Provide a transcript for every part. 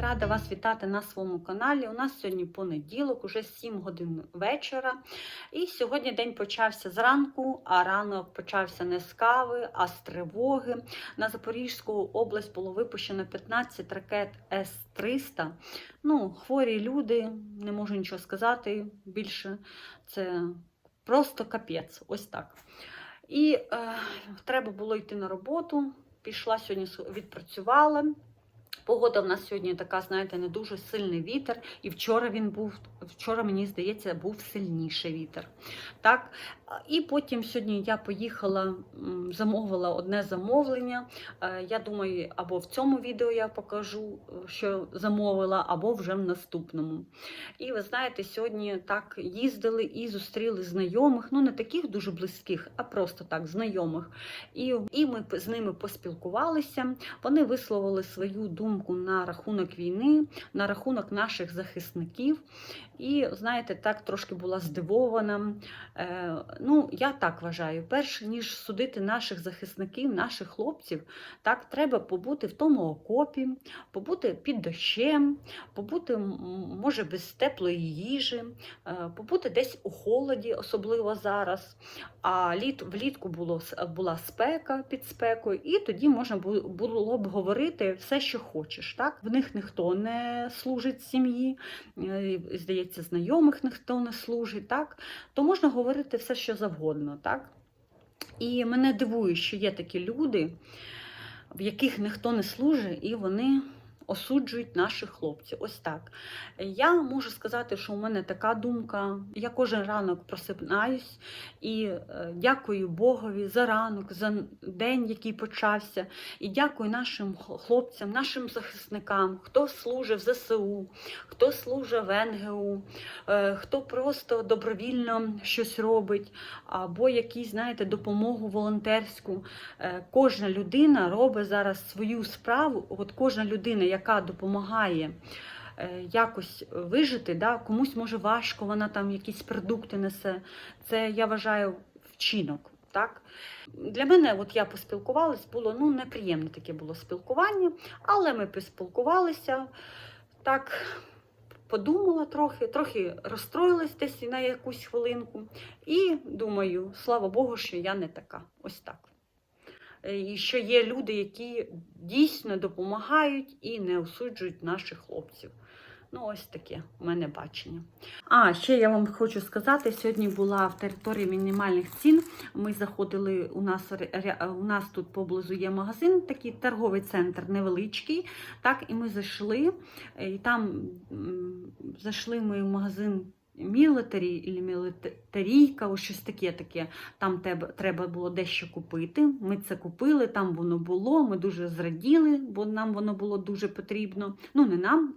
рада вас вітати на своєму каналі. У нас сьогодні понеділок, уже 7 годин вечора. І сьогодні день почався зранку, а ранок почався не з кави, а з тривоги. На Запорізьку область було випущено 15 ракет С-300. Ну, хворі люди, не можу нічого сказати більше. Це просто капець. Ось так. І е, треба було йти на роботу. Пішла сьогодні, відпрацювала. Погода в нас сьогодні така, знаєте, не дуже сильний вітер. І вчора він був, вчора, мені здається, був сильніший вітер. Так? І потім сьогодні я поїхала, замовила одне замовлення. Е, Я думаю, або в цьому відео я покажу, е, що замовила, або вже в наступному. І ви знаєте, сьогодні так їздили і зустріли знайомих, ну не таких дуже близьких, а просто так, знайомих. І, і ми з ними поспілкувалися. Вони висловили свою думку на рахунок війни, на рахунок наших захисників. І, знаєте, так трошки була здивована. Е, ну, я так вважаю, перш ніж судити наших захисників, наших хлопців, так треба побути в тому окопі, побути під дощем, побути, може, без теплої їжі, е, побути десь у холоді, особливо зараз. А літ, влітку було, була спека під спекою, і тоді можна було б говорити все, що хочеш. Так? В них ніхто не служить сім'ї, е, здається, знайомих ніхто не служить. Так? То можна говорити все, що завгодно. Так? І мене дивує, що є такі люди, в яких ніхто не служить, і вони осуджують наших хлопців. Ось так. Я можу сказати, що у мене така думка. Я кожен ранок просипаюсь і е, дякую Богові за ранок, за день, який почався. І дякую нашим хлопцям, нашим захисникам, хто служив в ЗСУ, хто служить в НГУ, е, хто просто добровільно щось робить, або якісь, знаєте, допомогу волонтерську. Е, Кожна людина робить зараз свою справу. От кожна людина, яка допомагає е, якось вижити, да, комусь може важко, вона там якісь продукти несе. Це я вважаю вчинок. Так? Для мене, от я поспілкувалась, було ну, неприємне таке було спілкування, але ми поспілкувалися. Так, подумала трохи, трохи розстроїлась десь на якусь хвилинку. І думаю, слава Богу, що я не така. Ось так. Е, І що є люди, які дійсно допомагають і не осуджують наших хлопців. Ну, ось таке у мене бачення. А, ще я вам хочу сказати: сьогодні була в території мінімальних цін. Ми заходили, у нас, у нас тут поблизу є магазин, такий торговий центр невеличкий. Так, і ми зайшли, е, і там зайшли ми в магазин. Мілитарі і ось щось таке таке. Там тебе, треба було дещо купити. Ми це купили, там воно було. Ми дуже зраділи, бо нам воно було дуже потрібно. Ну, не нам.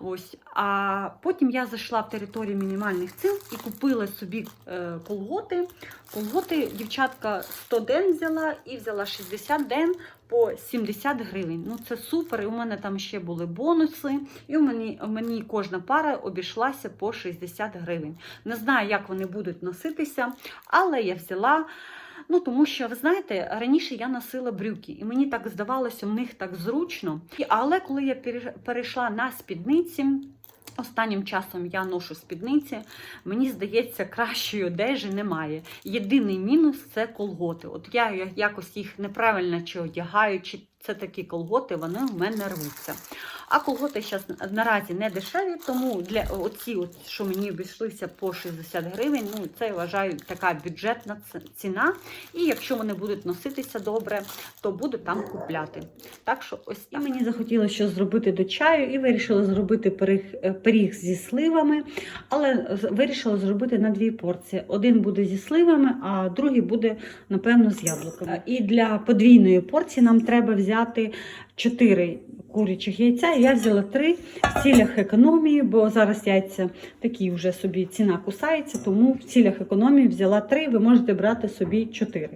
Ось. А потім я зайшла в територію мінімальних цін і купила собі е, колготи. Колготи дівчатка 100 ден взяла і взяла 60 ден по 70 гривень. Ну це супер. І у мене там ще були бонуси. І у мені, у мені кожна пара обійшлася по 60 гривень. Не знаю, як вони будуть носитися, але я взяла. Ну, тому що, ви знаєте, раніше я носила брюки, і мені так здавалося, в них так зручно. Але коли я перейшла на спідниці, останнім часом я ношу спідниці, мені здається, кращої одежі немає. Єдиний мінус це колготи. От я- якось їх неправильно чи одягаю, чи це такі колготи, вони в мене рвуться. А колготи зараз наразі не дешеві, тому для оці, от, що мені обійшлися по 60 гривень, ну це я вважаю така бюджетна ціна. І якщо вони будуть носитися добре, то буду там купляти. Так що ось і мені захотілося щось зробити до чаю, і вирішила зробити пиріг, е, пиріг зі сливами, але вирішила зробити на дві порції. Один буде зі сливами, а другий буде, напевно, з яблуками. І для подвійної порції нам треба взяти 4 курячих яйця. Я взяла 3 в цілях економії, бо зараз яйця такі вже собі ціна кусається, тому в цілях економії взяла 3, ви можете брати собі 4.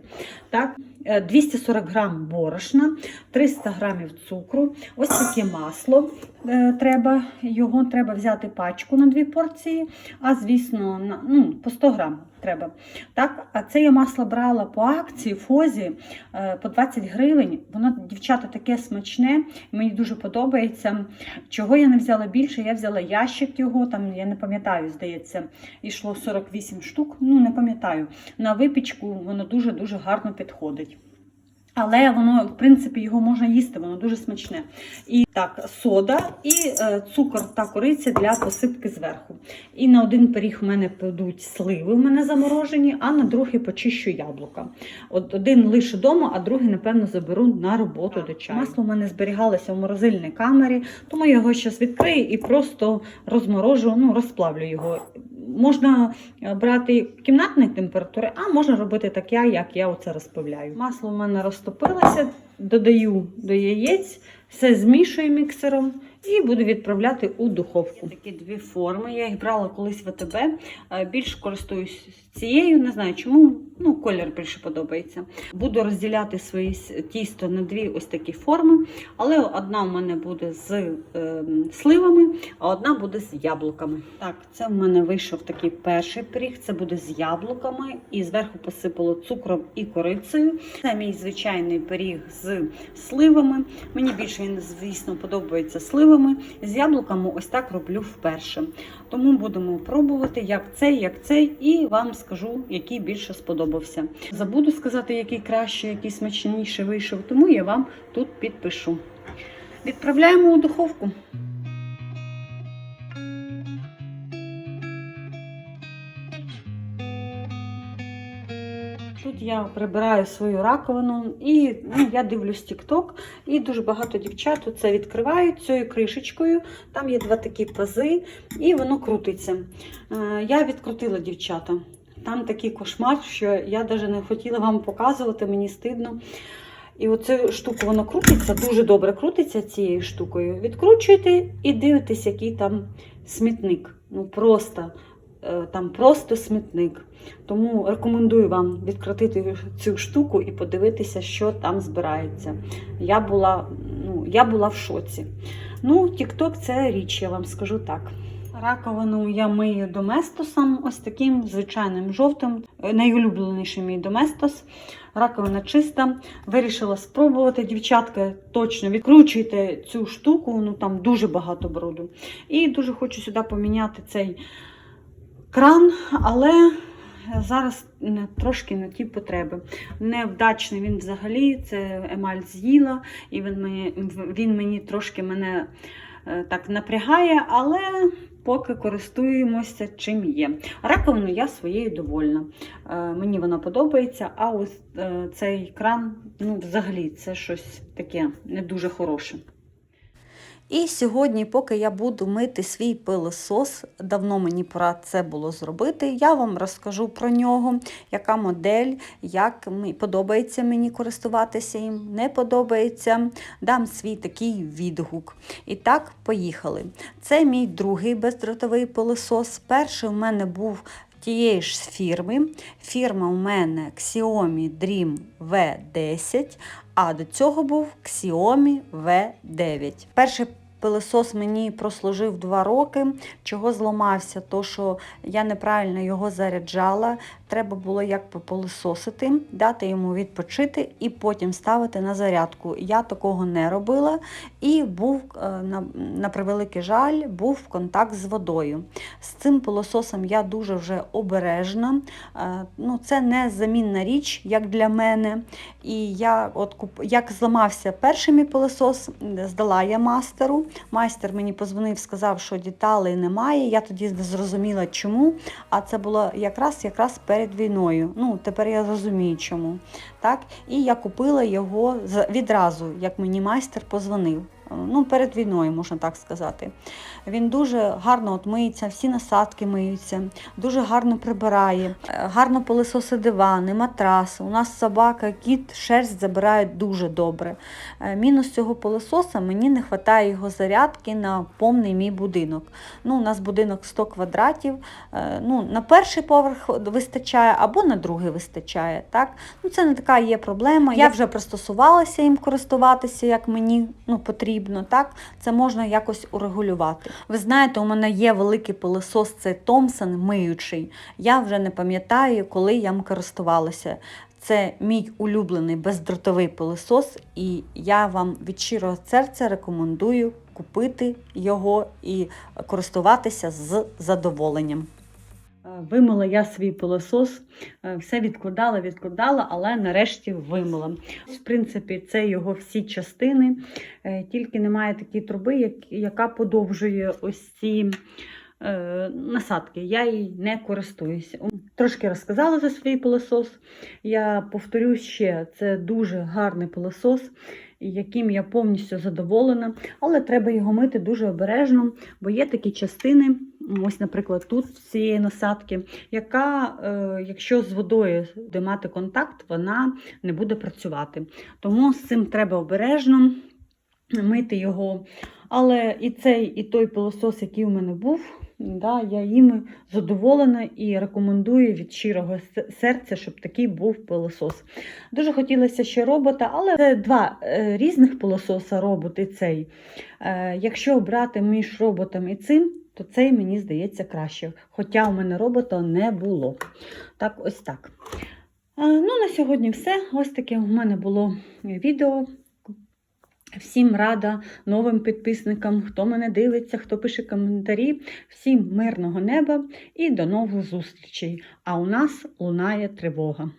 Так? Е, 240 грам борошна, 300 грамів цукру, ось таке масло. Е, треба. Його треба взяти пачку на дві порції, а звісно, на, ну, по 100 грам треба. Так, а це я масло брала по акції Фозі е, по 20 гривень. Воно, дівчата, таке смачне, мені дуже подобається. Чого я не взяла більше? Я взяла ящик його, там я не пам'ятаю, здається, йшло 48 штук. Ну, не пам'ятаю. На випічку воно дуже-дуже гарно підходить. Але воно, в принципі, його можна їсти, воно дуже смачне. І так, сода і е, цукор та кориця для посипки зверху. І на один пиріг у мене підуть сливи, у мене заморожені, а на другий почищу яблука. От один лише вдома, а другий, напевно, заберу на роботу до чаю. Масло у мене зберігалося в морозильній камері, тому я його зараз відкрию і просто розморожу, ну, розплавлю його. Можна е, брати кімнатної температури, а можна робити таке, як я оце розплавляю. Масло у мене розтопилося, додаю до яєць, все змішую міксером і буду відправляти у духовку. Такі дві форми. Я їх брала колись в АТБ. е, Більш користуюсь цією, не знаю чому. Ну, колір більше подобається. Буду розділяти свої тісто на дві ось такі форми, але одна у мене буде з е, сливами, а одна буде з яблуками. Так, це в мене вийшов такий перший пиріг. Це буде з яблуками, і зверху посипало цукром і корицею. Це мій звичайний пиріг з сливами. Мені більше він, звісно, подобається сливами. З яблуками ось так роблю вперше. Тому будемо пробувати, як цей, як цей, і вам скажу, який більше сподобався. Забуду сказати, який краще, який смачніше вийшов, тому я вам тут підпишу. Відправляємо у духовку. Я прибираю свою раковину і ну, я дивлюсь TikTok, і дуже багато дівчат це відкривають цією кришечкою. Там є два такі пази, і воно крутиться. Е, Я відкрутила дівчата. Там такий кошмар, що я навіть не хотіла вам показувати, мені стидно. І оцю штуку воно крутиться, дуже добре крутиться цією штукою. Відкручуєте і дивитесь, який там смітник. Ну просто там просто смітник. Тому рекомендую вам відкрутити цю штуку і подивитися, що там збирається. Я була, ну, я була в шоці. Ну, TikTok це річ, я вам скажу так. Раковину я мию доместосом, ось таким звичайним жовтим. Е, Найулюбленіший мій доместос. Раковина чиста. Вирішила спробувати. Дівчатка, точно відкручуйте цю штуку, ну там дуже багато бруду. І дуже хочу сюди поміняти цей кран, але зараз трошки на ті потреби. Невдачний він взагалі, це емаль з'їла, і він мені, він мені трошки мене е, так напрягає, але поки користуємося чим є. Раковину я своєю довольна. Е, Мені вона подобається, а ось е, цей кран, ну, взагалі, це щось таке не дуже хороше. І сьогодні, поки я буду мити свій пилосос, давно мені пора це було зробити. Я вам розкажу про нього, яка модель, як подобається мені користуватися їм, не подобається. Дам свій такий відгук. І так, поїхали. Це мій другий бездротовий пилосос. Перший у мене був тієї ж фірми. Фірма у мене Xiaomi Dream V10, а до цього був Xiaomi V9. Перший пилосос мені прослужив 2 роки. Чого зламався? То, що я неправильно його заряджала. Треба було як попилососити, дати йому відпочити і потім ставити на зарядку. Я такого не робила і був, е, на, на превеликий жаль, був контакт з водою. З цим пилососом я дуже вже обережна. Е, Ну, це не замінна річ, як для мене. І я от куп... як зламався перший мій пилосос, здала я мастеру. Майстер мені позвонив, сказав, що деталей немає. Я тоді зрозуміла, чому. А це було якраз якраз перед війною. Ну, тепер я розумію, чому. Так? І я купила його відразу, як мені майстер позвонив. Ну, перед війною, можна так сказати. Він дуже гарно от миється, всі насадки миються, дуже гарно прибирає, е, гарно пилисосить дивани, матраси. У нас собака, кіт, шерсть забирають дуже добре. Е, Мінус цього пилососа мені не вистачає його зарядки на повний мій будинок. Ну, у нас будинок 100 квадратів. е, Ну, на перший поверх вистачає або на другий вистачає. Так? Ну, це не така є проблема. Я вже пристосувалася їм користуватися, як мені ну, потрібно. потрібно, так? Це можна якось урегулювати. Ви знаєте, у мене є великий пилосос, це Томсон миючий. Я вже не пам'ятаю, коли я їм користувалася. Це мій улюблений бездротовий пилосос, і я вам від щирого серця рекомендую купити його і користуватися з задоволенням. Е, Вимила я свій пилосос, е, все відкладала, відкладала, але нарешті вимила. В принципі, це його всі частини, е, тільки немає такої труби, яка подовжує ось ці насадки. Я їй не користуюся. Трошки розказала за свій пилосос. Я повторюсь ще, це дуже гарний пилосос, яким я повністю задоволена, але треба його мити дуже обережно, бо є такі частини, ось, наприклад, тут в цієї насадки, яка, е, якщо з водою буде мати контакт, вона не буде працювати. Тому з цим треба обережно мити його. Але і цей, і той пилосос, який у мене був, да, я їм задоволена і рекомендую від щирого серця, щоб такий був пилосос. Дуже хотілося ще робота, але це два е, різних пилососа, робот і цей. Е, якщо брати між роботом і цим, то цей мені здається краще. Хоча у мене робота не було. Так, ось так. Е, ну, на сьогодні все. Ось таке у мене було відео. Всім рада новим підписникам, хто мене дивиться, хто пише коментарі. Всім мирного неба і до нових зустрічей. А у нас лунає тривога.